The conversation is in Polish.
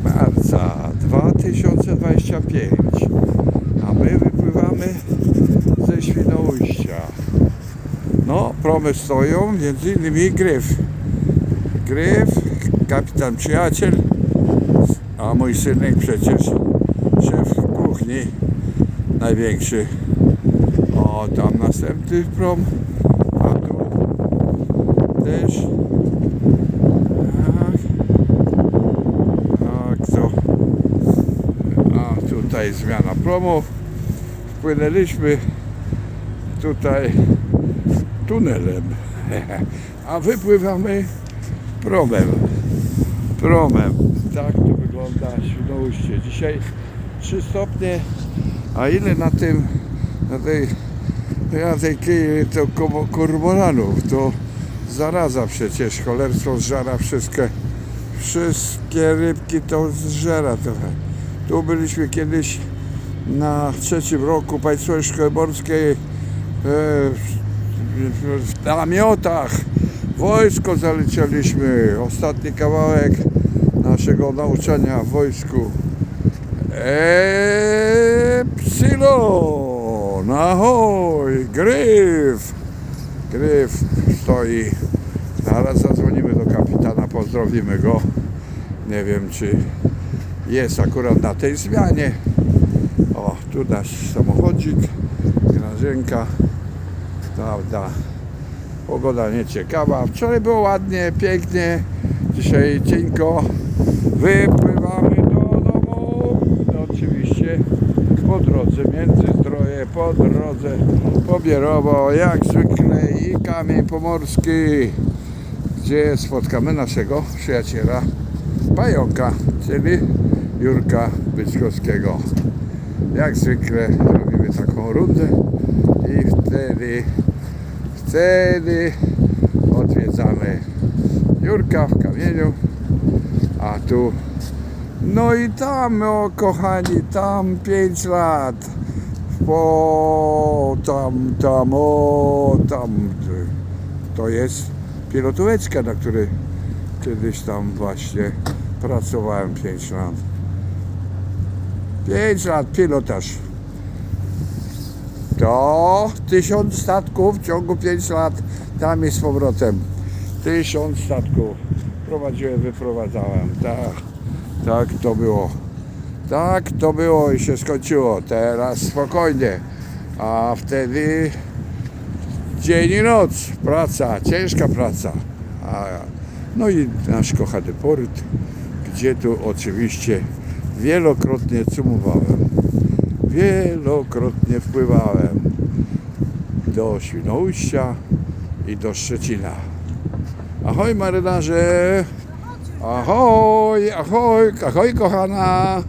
marca 2025, a my wypływamy ze Świnoujścia. No, promy stoją, między innymi Gryf. Gryf, kapitan przyjaciel, a mój synek przecież szef kuchni największy. O, tam następny prom, a tu też. Tak. Tak, to. A tutaj zmiana promów. Wpłynęliśmy tutaj tunelem, a wypływamy promem. Promem. Tak to wygląda Świnoujście. Dzisiaj 3 stopnie, a ile na tym, na tej, na tej kij- to kormoranów, to zaraza przecież, cholerstwo zżera wszystkie, wszystkie rybki to zżera trochę. Tu byliśmy kiedyś na trzecim roku Państwowej Szkoły Morskiej e, w, namiotach. Wojsko zalecialiśmy. Ostatni kawałek naszego nauczania w wojsku. Epsilon! Ahoj! Gryf! Gryf stoi. Zaraz zadzwonimy do kapitana, pozdrowimy go. Nie wiem, czy jest akurat na tej zmianie. O, tu nasz samochodzik, grażynka. Prawda. Pogoda nieciekawa. Wczoraj było ładnie, pięknie. Dzisiaj cienko. Wypływamy do domu. No, oczywiście po drodze, Międzyzdroje, po drodze Pobierowo, jak zwykle i Kamień Pomorski, gdzie spotkamy naszego przyjaciela Pająka, czyli Jurka Byczkowskiego. Jak zwykle robimy taką rundę i wtedy, wtedy odwiedzamy Jurka w kamieniu, a tu no i tam, o kochani, tam 5 lat. Po tam, tam, o tam. To jest pilotóweczka, na której kiedyś tam właśnie pracowałem 5 lat. 5 lat pilotaż. To tysiąc statków w ciągu 5 lat tam i z powrotem. Tysiąc statków. Prowadziłem, wyprowadzałem. Tak, tak to było. Tak to było i się skończyło. Teraz spokojnie. A wtedy dzień i noc. Praca, ciężka praca. A, no i nasz kochany port, gdzie tu oczywiście wielokrotnie cumowałem. Wielokrotnie wpływałem do Świnoujścia i do Szczecina. Ahoj marynarze! Ahoj, ahoj, ahoj kochana!